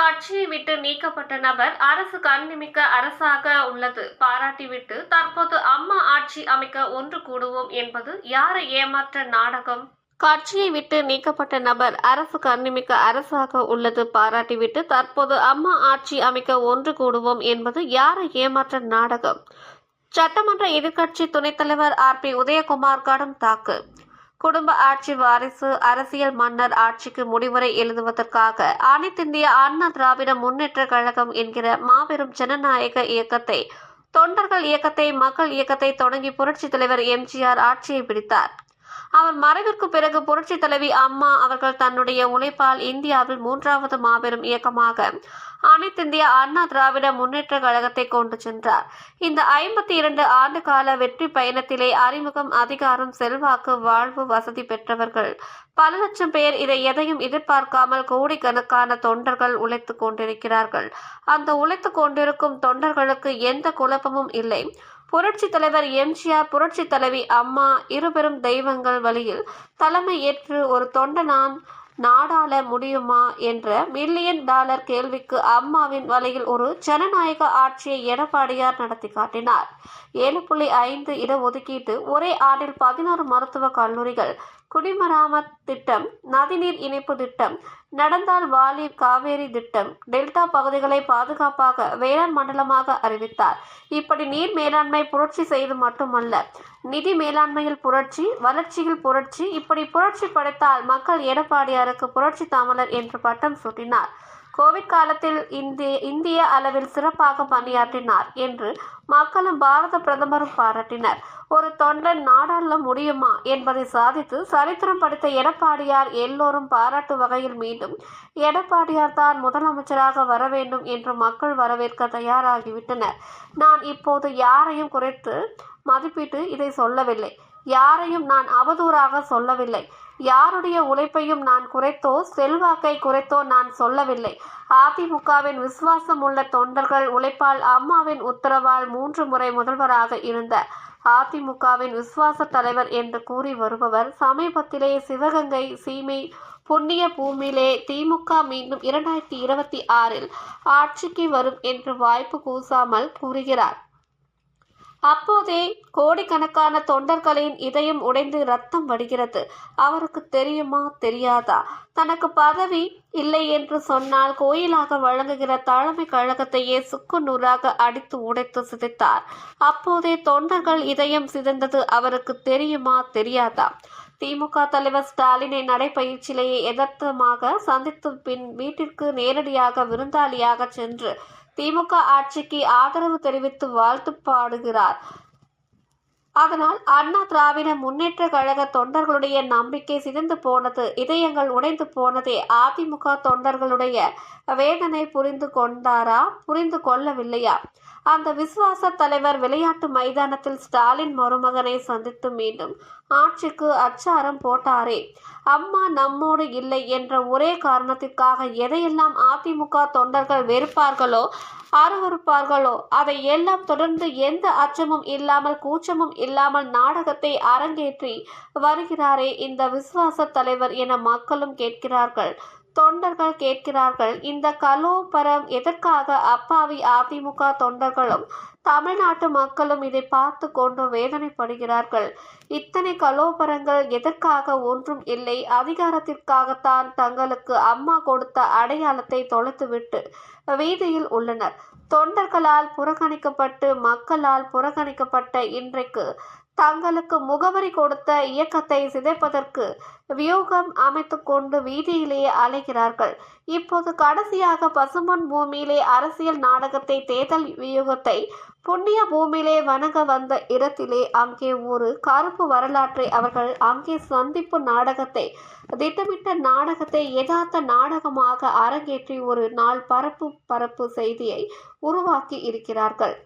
கட்சியை விட்டு நீக்கப்பட்ட நபர் அரசு கண்ணிமிக்க அரசாக உள்ளது. பாராட்டிவிட்டு தற்போது அம்மா ஆட்சி அமைக்க ஒன்று கூடுவோம் என்பது யாரை ஏமாற்ற நாடகம்? கட்சியை விட்டு நீக்கப்பட்ட நபர் அரசு கண்ணிமிக்க அரசாக உள்ளது. பாராட்டிவிட்டு தற்போது அம்மா ஆட்சி அமைக்க ஒன்று கூடுவோம் என்பது யாரை ஏமாற்ற நாடகம்? சட்டமன்ற எதிர்க்கட்சி துணைத் தலைவர் ஆர் பி உதயகுமார் கடும் தாக்கு. குடும்ப ஆட்சி வாரிசு அரசியல் மன்னர் ஆட்சிக்கு முடிவுரை எழுதுவதற்காக அனைத்திந்திய அண்ணா திராவிட முன்னேற்ற கழகம் என்கிற மாபெரும் ஜனநாயக இயக்கத்தை தொண்டர்கள் இயக்கத்தை மக்கள் இயக்கத்தை தொடங்கி புரட்சி தலைவர் எம்ஜிஆர் ஆட்சியை பிடித்தார். அவர் மறைவிற்கு பிறகு புரட்சி தலைவி அம்மா அவர்கள் தன்னுடைய உழைப்பால் இந்தியாவில் மூன்றாவது மாபெரும் இயக்கமாக அனைத்திந்திய அண்ணா திராவிட முன்னேற்ற கழகத்தை கொண்டு சென்றார். இந்த ஐம்பத்தி இரண்டு ஆண்டு கால வெற்றி பயணத்திலே அறிமுகம் அதிகாரம் செல்வாக்கு வாழ்வு வசதி பெற்றவர்கள். பல லட்சம் பேர் இதை எதையும் எதிர்பார்க்காமல் கோடிக்கணக்கான தொண்டர்கள் உழைத்துக் கொண்டிருக்கிறார்கள். அந்த உழைத்துக் கொண்டிருக்கும் தொண்டர்களுக்கு எந்த குழப்பமும் இல்லை. புரட்சி தலைவர் எம்ஜிஆர் புரட்சி தலைவி அம்மா இருபெரும் தெய்வங்கள் வழியில் தலைமை ஏற்று ஒரு தொண்டனான் நாடாள முடியுமா என்ற மில்லியன் டாலர் கேள்விக்கு அம்மாவின் வழியில் ஒரு ஜனநாயக ஆட்சியை எடப்பாடியார் நடத்தி காட்டினார். ஏழு புள்ளி ஐந்து இடஒதுக்கீட்டு ஒரே ஆண்டில் பதினாறு மருத்துவ கல்லூரிகள் குடிமராமத் திட்டம் நதிநீர் இணைப்பு திட்டம் நடந்தால் வாலி காவேரி திட்டம் டெல்டா பகுதிகளை பாதுகாப்பாக வேளாண் மண்டலமாக அறிவித்தார். இப்படி நீர் மேலாண்மை புரட்சி செய்து மட்டுமல்ல நிதி மேலாண்மையில் புரட்சி வளர்ச்சியில் புரட்சி இப்படி புரட்சி படைத்தால் மக்கள் எடப்பாடியாருக்கு புரட்சி தாமலர் என்று பட்டம் சூட்டினார். கோவிட் காலத்தில் இந்திய இந்திய அளவில் சிறப்பாக பணியாற்றினார் என்று மக்களும் பாரத பிரதமரும் பாராட்டினர். ஒரு தொண்டன் நாடாள முடியுமா என்பதை சாதித்து சரித்திரம் படித்த எடப்பாடியார் எல்லோரும் பாராட்டு வகையில் மீண்டும் எடப்பாடியார் தான் முதலமைச்சராக வர வேண்டும் என்று மக்கள் வரவேற்க தயாராகிவிட்டனர். நான் இப்போது யாரையும் குறைத்து மதிப்பிட்டு இதை சொல்லவில்லை. யாரையும் நான் அவதூறாக சொல்லவில்லை. யாருடைய உழைப்பையும் நான் குறைத்தோ செல்வாக்கை குறைத்தோ நான் சொல்லவில்லை. அதிமுகவின் விசுவாசம் உள்ள தொண்டர்கள் உழைப்பால் அம்மாவின் உத்தரவால் மூன்று முறை முதல்வராக இருந்த அதிமுகவின் விசுவாச தலைவர் என்று கூறி வருபவர் சமீபத்திலே சிவகங்கை சீமை புண்ணிய பூமியிலே திமுக மீண்டும் இரண்டாயிரத்தி இருபத்தி ஆறில் ஆட்சிக்கு வரும் என்று வாய்ப்பு கூசாமல் கூறுகிறார். அப்போதே கோடிக்கணக்கான தொண்டர்களின் இதயம் உடைந்து ரத்தம் வடிகிறது. அவருக்கு தெரியுமா? தெரியாதா? தனக்கு பதவி இல்லை என்று சொன்னால் கோயிலாக வழங்குகிற தலைமை கழகத்தையே சுக்கு நூறாக அடித்து உடைத்து சிதைத்தார். அப்போதே தொண்டர்கள் இதயம் சிதைந்தது அவருக்கு தெரியுமா? தெரியாதா? திமுக தலைவர் ஸ்டாலினை நடைபயிற்சியிலேயே எதர்த்தமாக சந்தித்து பின் வீட்டிற்கு நேரடியாக விருந்தாளியாக சென்று திமுக ஆட்சிக்கு ஆதரவு தெரிவித்து வாழ்த்து பாடுகிறார். அதனால் அண்ணா திராவிட முன்னேற்ற கழக தொண்டர்களுடைய நம்பிக்கை சிதைந்து போனது இதயங்கள் உடைந்து போனதே. அதிமுக தொண்டர்களுடைய வேதனை புரிந்து கொண்டாரா? புரிந்து கொள்ளவில்லையா? அந்த விசுவாச தலைவர் விளையாட்டு மைதானத்தில் ஸ்டாலின் மருமகனை சந்தித்து மீண்டும் ஆட்சிக்கு அச்சாரம் போட்டாரே. அம்மா நம்மோடு இல்லை என்ற ஒரே காரணத்திற்காக எதையெல்லாம் அதிமுக தொண்டர்கள் வெறுப்பார்களோ அருவறுப்பார்களோ அதை எல்லாம் தொடர்ந்து எந்த அச்சமும் இல்லாமல் கூச்சமும் இல்லாமல் நாடகத்தை அரங்கேற்றி வருகிறாரே இந்த விசுவாச தலைவர் என மக்களும் கேட்கிறார்கள். தொண்டர்கள் கேட்கிறார்கள். இந்த கலோபரம் எதற்காக அப்பாவி அதிமுக தொண்டர்களும் தமிழ்நாட்டு மக்களும் இதை பார்த்து கொண்டு வேதனைப்படுகிறார்கள்? இத்தனை கலோபரங்கள் எதற்காக ஒன்றும் இல்லை. அதிகாரத்திற்காகத்தான் தங்களுக்கு அம்மா கொடுத்த அடையாளத்தை தொலைத்துவிட்டு வீதியில் உள்ளனர். தொண்டர்களால் புறக்கணிக்கப்பட்டு மக்களால் புறக்கணிக்கப்பட்ட இன்றைக்கு தங்களுக்கு முகவரி கொடுத்த இயக்கத்தை சிதைப்பதற்கு வியூகம் அமைத்து கொண்டு வீதியிலேயே அலைகிறார்கள். இப்போது கடைசியாக பசுமன் பூமியிலே அரசியல் நாடகத்தை தேர்தல் வியூகத்தை புண்ணிய பூமியிலே வணங்க வந்த இடத்திலே அங்கே ஒரு கருப்பு வரலாற்றை அவர்கள் அங்கே சந்திப்பு நாடகத்தை திட்டமிட்ட நாடகத்தை யதார்த்த நாடகமாக அரங்கேற்றி ஒரு நாள் பரப்பு பரப்பு செய்தியை உருவாக்கி இருக்கிறார்கள்.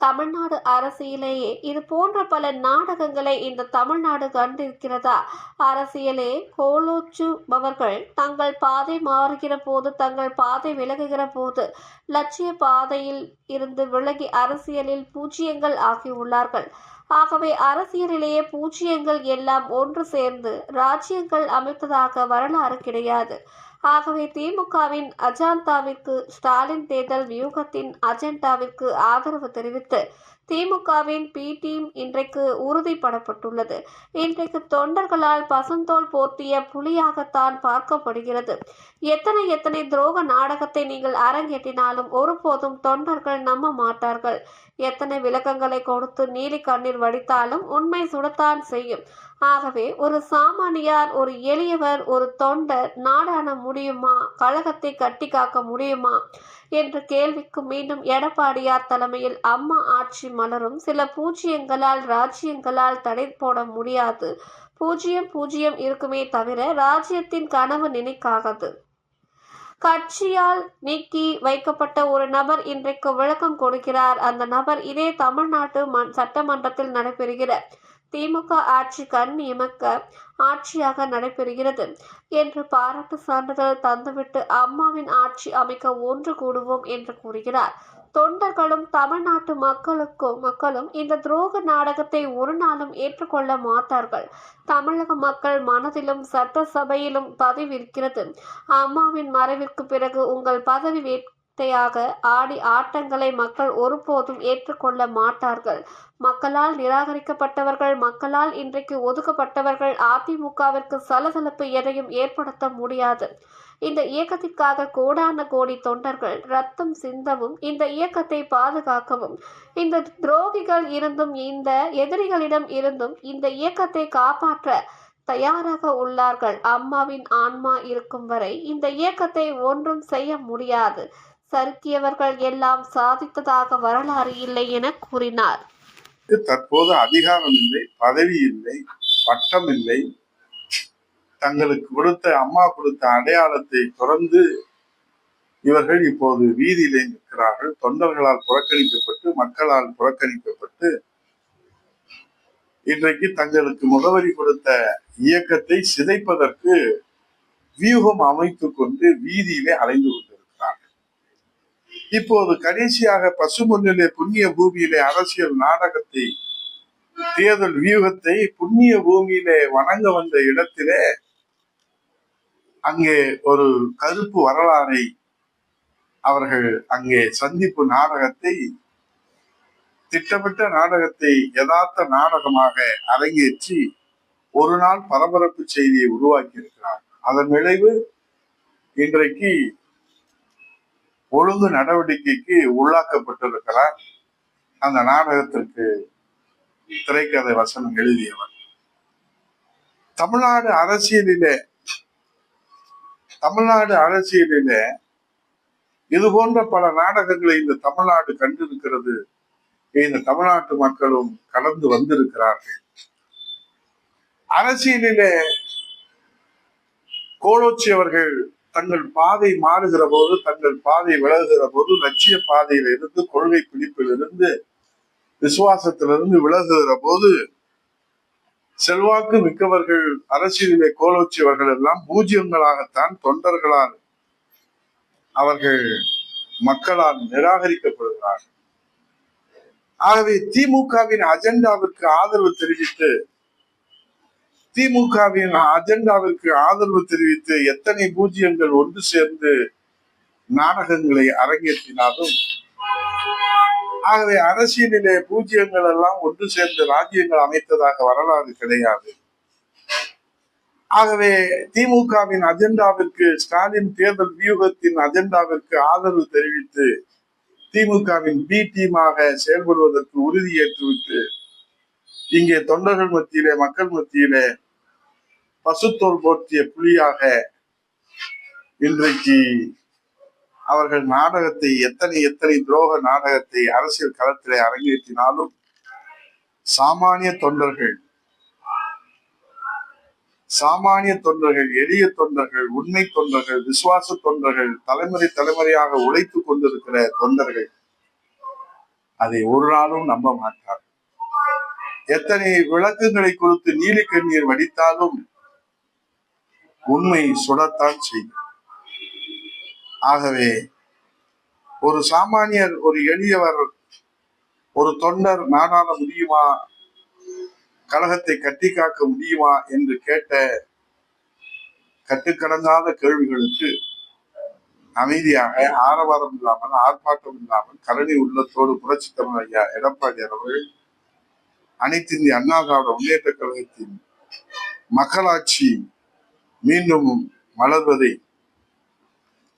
தமிழ்நாடு அரசியலேயே இது போன்ற பல நாடகங்களை இந்த தமிழ்நாடு கண்டிருக்கிறதா? அரசியலே கோலோச்சுபவர்கள் தங்கள் பாதை மாறுகிற போது தங்கள் பாதை விலகுகிற போது லட்சிய பாதையில் இருந்து விலகி அரசியலில் பூஜ்ஜியங்கள் ஆகியுள்ளார்கள். ஆகவே அரசியலிலேயே பூஜ்ஜியங்கள் எல்லாம் ஒன்று சேர்ந்து ராஜ்யங்கள் அமைத்ததாக வரலாறு கிடையாது. ஆகவே திமுகவின் அஜாந்தாவிற்கு ஸ்டாலின் தேர்தல் வியூகத்தின் அஜெண்டாவிற்கு ஆதரவு தெரிவித்து திமுகவின் பி டீம் இன்றைக்கு உறுதிப்படப்பட்டுள்ளது இன்றைக்கு தொண்டர்களால் பசுந்தோல் போர்த்திய புலியாகத்தான் பார்க்கப்படுகிறது. எத்தனை எத்தனை துரோக நாடகத்தை நீங்கள் அரங்கேற்றினாலும் ஒருபோதும் தொண்டர்கள் நம்ப மாட்டார்கள். எத்தனை விளக்கங்களை கொடுத்து நீலி கண்ணீர் வடித்தாலும் உண்மை சுடத்தான் செய்யும். ஆகவே ஒரு சாமானியார் ஒரு எளியவர் ஒரு தொண்டர் நாடான முடியுமா? கழகத்தை கட்டி காக்க முடியுமா? என்ற கேள்விக்கு மீண்டும் எடப்பாடியார் தலைமையில் அம்மா ஆட்சி மலரும். சில பூஜ்ஜியங்களால் ராஜ்யங்களால் தடை போட முடியாது. பூஜ்ஜியம் பூஜ்ஜியம் இருக்குமே தவிர ராஜ்யத்தின் கனவு நினைக்காகது கட்சியால் நீக்கி வைக்கப்பட்ட ஒரு நபர் இன்றைக்கு விளக்கம் கொடுக்கிறார். அந்த நபர் இதே தமிழ்நாட்டு சட்டமன்றத்தில் நடைபெறுகிற திமுக ஆட்சி கண் இமக்க ஆட்சியாக நடைபெறுகிறது என்று பாராட்டு சான்றிதழ் தந்துவிட்டு அம்மாவின் ஆட்சி அமைக்க ஒன்று கூடுவோம் என்று கூறுகிறார். தொண்டர்களும் தமிழ்நாட்டு மக்களுக்கும் மக்களும் இந்த துரோக நாடகத்தை ஒரு நாளும் ஏற்றுக்கொள்ள மாட்டார்கள். தமிழக மக்கள் மனதிலும் சட்டசபையிலும் பதிவிருக்கிறது அம்மாவின் மறைவிற்கு பிறகு உங்கள் பதவி வேட்டையாக ஆடி ஆட்டங்களை மக்கள் ஒருபோதும் ஏற்றுக்கொள்ள மாட்டார்கள். மக்களால் நிராகரிக்கப்பட்டவர்கள் மக்களால் இன்றைக்கு ஒதுக்கப்பட்டவர்கள் அதிமுகவிற்கு சலசலப்பு எதையும் ஏற்படுத்த முடியாது. இந்த இயக்கத்திற்காக கோடான கோடி தொண்டர்கள் ரத்தம் சிந்தவும் இந்த இயக்கத்தை பாதுகாக்கவும் இந்த துரோகிகள் இருந்தும் இந்த எதிரிகளிடம் இருந்தும் இந்த இயக்கத்தை காப்பாற்ற தயாராக உள்ளார்கள். அம்மாவின் ஆன்மா இருக்கும் வரை இந்த இயக்கத்தை ஒன்றும் செய்ய முடியாது. சறுக்கியவர்கள் எல்லாம் சாதித்ததாக வரலாறு இல்லை என கூறினார். தற்போது அதிகாரம் இல்லை பதவி இல்லை பட்டம் இல்லை. தங்களுக்கு கொடுத்த அம்மா கொடுத்த அடையாளத்தை தொடர்ந்து இவர்கள் இப்போது வீதியிலே நிற்கிறார்கள். தொண்டர்களால் புறக்கணிக்கப்பட்டு மக்களால் புறக்கணிக்கப்பட்டு இன்றைக்கு தங்களுக்கு முகவரி கொடுத்த இயக்கத்தை சிதைப்பதற்கு வியூகம் அமைத்துக் கொண்டு வீதியிலே அலைந்து கொண்டிருக்கிறார்கள் இப்போது கடைசியாக பசுமொன்னிலே புண்ணிய பூமியிலே அரசியல் நாடகத்தை தேர்தல் வியூகத்தை புண்ணிய பூமியிலே வணங்க வந்த இடத்திலே அங்கே ஒரு கருப்பு வரலாறை அவர்கள் அங்கே சந்திப்பு நாடகத்தை திட்டமிட்ட நாடகத்தை யதார்த்த நாடகமாக அரங்கேற்றி ஒரு நாள் பரபரப்பு செய்தியை உருவாக்கி இருக்கிறார் அதன் விளைவு இன்றைக்கு ஒழுங்கு நடவடிக்கைக்கு உள்ளாக்கப்பட்டிருக்கிறார் அந்த நாடகத்திற்கு திரைக்கதை வசனம் எழுதியவர். தமிழ்நாடு அரசியலிலே தமிழ்நாடு அரசியலிலே இது போன்ற பல நாடகங்களை இந்த தமிழ்நாடு கண்டிருக்கிறது. இந்த தமிழ்நாட்டு மக்களும் கலந்து வந்திருக்கிறார்கள். அரசியலிலே கோலோச்சி அவர்கள் தங்கள் பாதை மாறுகிற போது தங்கள் பாதை விலகுகிற போது லட்சிய பாதையில இருந்து கொள்கை பிடிப்பிலிருந்து விசுவாசத்திலிருந்து விலகுகிற போது செல்வாக்கு மிக்கவர்கள் அரசியலிலே கோலோச்சியவர்கள் எல்லாம் பூஜ்யங்களாகத்தான் தொண்டர்களால் அவர்கள் மக்களால் நிராகரிக்கப்படுகிறார்கள். ஆகவே திமுகவின் அஜெண்டாவிற்கு ஆதரவு தெரிவித்து திமுகவின் அஜெண்டாவிற்கு ஆதரவு தெரிவித்து எத்தனை பூஜ்ஜியங்கள் ஒன்று சேர்ந்து நாடகங்களை அரங்கேற்றினாலும் ஆகவே அரசியலிலே பூஜ்ஜியங்கள் எல்லாம் ஒன்று சேர்ந்து ராஜ்யங்கள் அமைத்ததாக வரலாறு கிடையாது. ஆகவே திமுகவின் அஜெண்டாவிற்கு ஸ்டாலின் தேர்தல் வியூகத்தின் அஜெண்டாவிற்கு ஆதரவு தெரிவித்து திமுகவின் பி டீமாக செயல்படுவதற்கு உறுதியேற்றுவிட்டு இங்கே தொண்டர்கள் மத்தியிலே மக்கள் மத்தியிலே பசுத்தோல் போர்த்திய புலியாக இன்றைக்கு அவர்கள் நாடகத்தை எத்தனை எத்தனை துரோக நாடகத்தை அரசியல் களத்திலே அரங்கேற்றினாலும் சாமானிய தொண்டர்கள் சாமானிய தொண்டர்கள் எளிய தொண்டர்கள் உண்மை தொண்டர்கள் விசுவாச தொண்டர்கள் தலைமுறை தலைமுறையாக உழைத்துக் கொண்டிருக்கிற தொண்டர்கள் அதை ஒரு நாளும் நம்ப மாட்டார்கள். எத்தனை விளக்குகளை கொடுத்து நீலி கண்ணீர் வடித்தாலும் உண்மை சுடத்தான் செய்யும். ஆகவே ஒரு சாமானியர் ஒரு எளியவர் ஒரு தொண்டர் நாடாள முடியுமா? கழகத்தை கட்டி காக்க முடியுமா? என்று கேட்ட கட்டுக்கடங்காத கேள்விகளுக்கு அமைதியாக ஆரவாரம் இல்லாமல் ஆர்ப்பாட்டம் இல்லாமல் கரணி உள்ளத்தோடு புரட்சி தமிழ் ஐயா எடப்பாடி அவர்கள் அனைத்து இந்திய அண்ணா திராவிட முன்னேற்ற கழகத்தின் மக்களாட்சி மீண்டும் மலர்வதை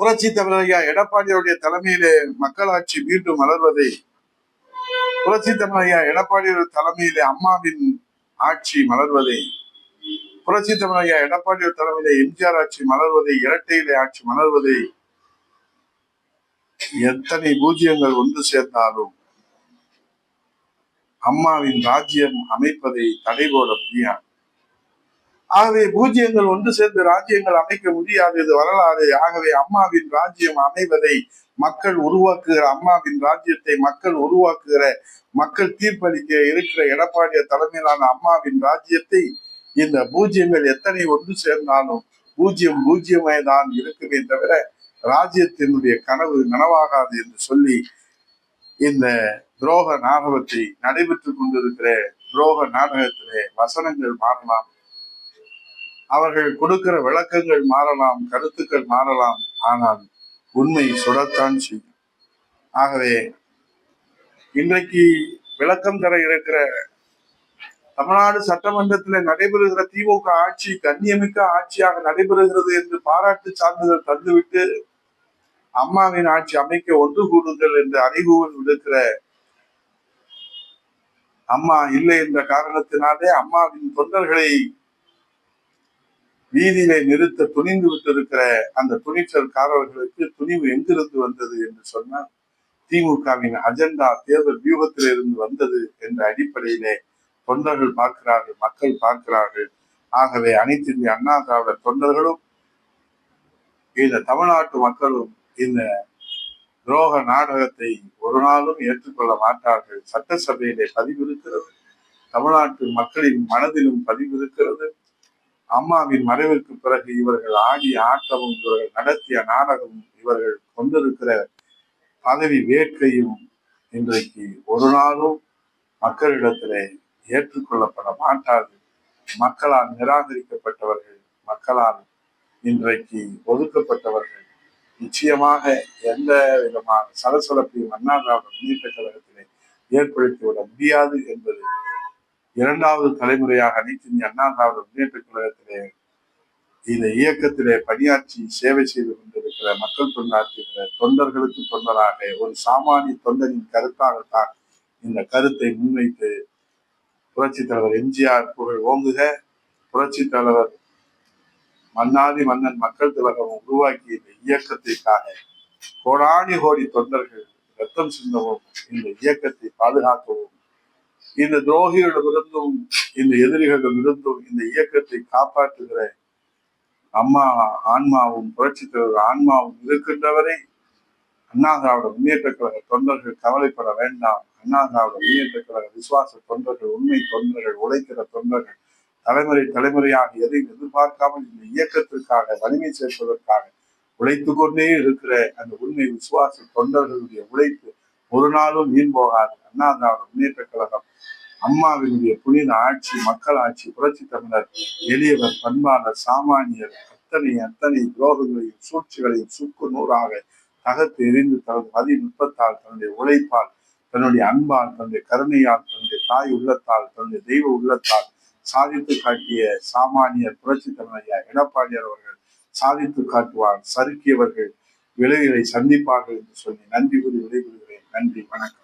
புரட்சி தமிழ் ஐயா எடப்பாடியுடைய தலைமையிலே மக்களாட்சி மீண்டும் மலர்வதை புரட்சி தமிழ் ஐயா எடப்பாடியுடைய தலைமையிலே அம்மாவின் ஆட்சி மலர்வதை புரட்சி தமிழ் ஐயா எடப்பாடியுடைய தலைமையிலே எம்ஜிஆர் ஆட்சி மலர்வதை இரட்டையிலே ஆட்சி மலர்வதை எத்தனை பூஜ்ஜியங்கள் ஒன்று சேர்ந்தாலும் அம்மாவின் ராஜ்யம் அமைப்பதை தடை போட முடியாது. ஆகவே பூஜ்யங்கள் ஒன்று சேர்ந்து ராஜ்யங்கள் அமைக்க முடியாது இது வரலாறு. ஆகவே அம்மாவின் ராஜ்யம் அமைவதை மக்கள் உருவாக்குகிற அம்மாவின் ராஜ்யத்தை மக்கள் உருவாக்குகிற மக்கள் தீர்ப்பளிக்க இருக்கிற எடப்பாடிய தலைமையிலான அம்மாவின் ராஜ்யத்தை இந்த பூஜ்யங்கள் எத்தனை ஒன்று சேர்ந்தாலும் பூஜ்யம் பூஜ்யமே தான் இருக்குமே தவிர ராஜ்யத்தினுடைய கனவு நனவாகாது என்று சொல்லி இந்த துரோக நாடகத்தை நடைபெற்றுக் கொண்டிருக்கிற துரோக நாடகத்திலே வசனங்கள் மாறலாம். அவர்கள் கொடுக்கிற விளக்கங்கள் மாறலாம் கருத்துக்கள் மாறலாம். ஆனால் உண்மை சுடத்தான் செய்யும். ஆகவே இன்றைக்கு விளக்கம் தர இருக்கிற தமிழ்நாடு சட்டமன்றத்தில் நடைபெறுகிற திமுக ஆட்சி கண்ணியமிக்க ஆட்சியாக நடைபெறுகிறது என்று பாராட்டு சான்றிதழ் தந்துவிட்டு அம்மாவின் ஆட்சி அமைக்க ஒன்று கூடுங்கள் என்று அறிவுகள் விடுக்கிற அம்மா இல்லை என்ற காரணத்தினாலே அம்மாவின் தொண்டர்களை வீதியிலே நிறுத்த துணிந்து விட்டிருக்கிற அந்த துணிச்சல்காரர்களுக்கு துணிவு எங்கிருந்து வந்தது என்று சொன்னால் திமுகவின் அஜெண்டா தேர்தல் வியூகத்தில் இருந்து வந்தது என்ற அடிப்படையிலே தொண்டர்கள் பார்க்கிறார்கள் மக்கள் பார்க்கிறார்கள். ஆகவே அனைத்து இந்திய அண்ணா திராவிட தொண்டர்களும் இந்த தமிழ்நாட்டு மக்களும் இந்த துரோக நாடகத்தை ஒரு நாளும் ஏற்றுக்கொள்ள மாட்டார்கள். சட்டசபையிலே பதிவிருக்கிறது. தமிழ்நாட்டு மக்களின் மனதிலும் பதிவிருக்கிறது. அம்மாவின் மறைவிற்கு பிறகு இவர்கள் ஆடிய ஆட்டமும் இவர்கள் நடத்திய நாடகமும் இவர்கள் கொண்டிருக்கிற பதவி வேட்கையும் இன்றைக்கு ஒரு நாளும் மக்களிடத்திலே ஏற்றுக்கொள்ளப்பட மாட்டார்கள். மக்களால் நிராகரிக்கப்பட்டவர்கள் மக்களால் இன்றைக்கு ஒதுக்கப்பட்டவர்கள் நிச்சயமாக எந்த விதமான சலசலப்பையும் அண்ணா திராவிட முன்னேற்ற கழகத்திலே ஏற்படுத்திவிட முடியாது என்பது இரண்டாவது தலைமுறையாக அனைத்து இந்திய அண்ணா திராவிட முன்னேற்ற கழகத்திலே இந்த இயக்கத்திலே பணியாற்றி சேவை செய்து கொண்டிருக்கிற மக்கள் தொண்டாற்றுகிற தொண்டர்களுக்கு தொண்டராக ஒரு சாமானிய தொண்டரின் கருத்தாகத்தான் இந்த கருத்தை முன்வைத்து புரட்சி தலைவர் எம்ஜிஆர் புகழ் ஓங்குக. புரட்சி தலைவர் மன்னாதி மன்னன் மக்கள் திலகம் உருவாக்கிய இந்த இயக்கத்திற்காக கோடானி கோடி தொண்டர்கள் ரத்தம் சிந்தவும் இந்த இயக்கத்தை பாதுகாக்கவும் இந்த துரோகிகளிடமிருந்தும் இந்த எதிரிகளிடமிருந்தும் இந்த இயக்கத்தை காப்பாற்றுகிற அம்மா ஆன்மாவும் புரட்சி தலைவர் ஆன்மாவும் இருக்கின்றவரை அண்ணா திராவிட முன்னேற்ற கழக தொண்டர்கள் கவலைப்பட வேண்டாம். அண்ணா திராவிட முன்னேற்ற கழக விசுவாச தொண்டர்கள் உண்மை தொண்டர்கள் உழைக்கிற தொண்டர்கள் தலைமுறை தலைமுறையாக எதையும் எதிர்பார்க்காமல் இந்த இயக்கத்திற்காக வலிமை சேர்ப்பதற்காக உழைத்து கொண்டே இருக்கிற அந்த உண்மை விசுவாச தொண்டர்களுடைய உழைப்பு ஒரு நாளும் வீண் போகாது. அண்ணா திராவிட முன்னேற்ற கழகம் அம்மாவினுடைய புனித ஆட்சி மக்கள் ஆட்சி புரட்சி தமிழர் எளியவர் பண்பாளர் சாமானியர் அத்தனை அத்தனை துரோகங்களையும் சூழ்ச்சிகளையும் சுக்கு நூறாக தகர்த்து எரிந்து தனது மதி நுட்பத்தால் தன்னுடைய உழைப்பால் தன்னுடைய அன்பால் தன்னுடைய கருணையால் தன்னுடைய தாய் உள்ளத்தால் தன்னுடைய தெய்வ உள்ளத்தால் சாதித்து காட்டிய சாமானியர் புரட்சி தமிழையா எடப்பாடியார் அவர்கள் சாதித்து காட்டுவார் சறுக்கியவர்கள் விளைவுகளை சந்திப்பார்கள் என்று சொல்லி நன்றி கூறி விடைபெறுகிறேன். நன்றி வணக்கம்.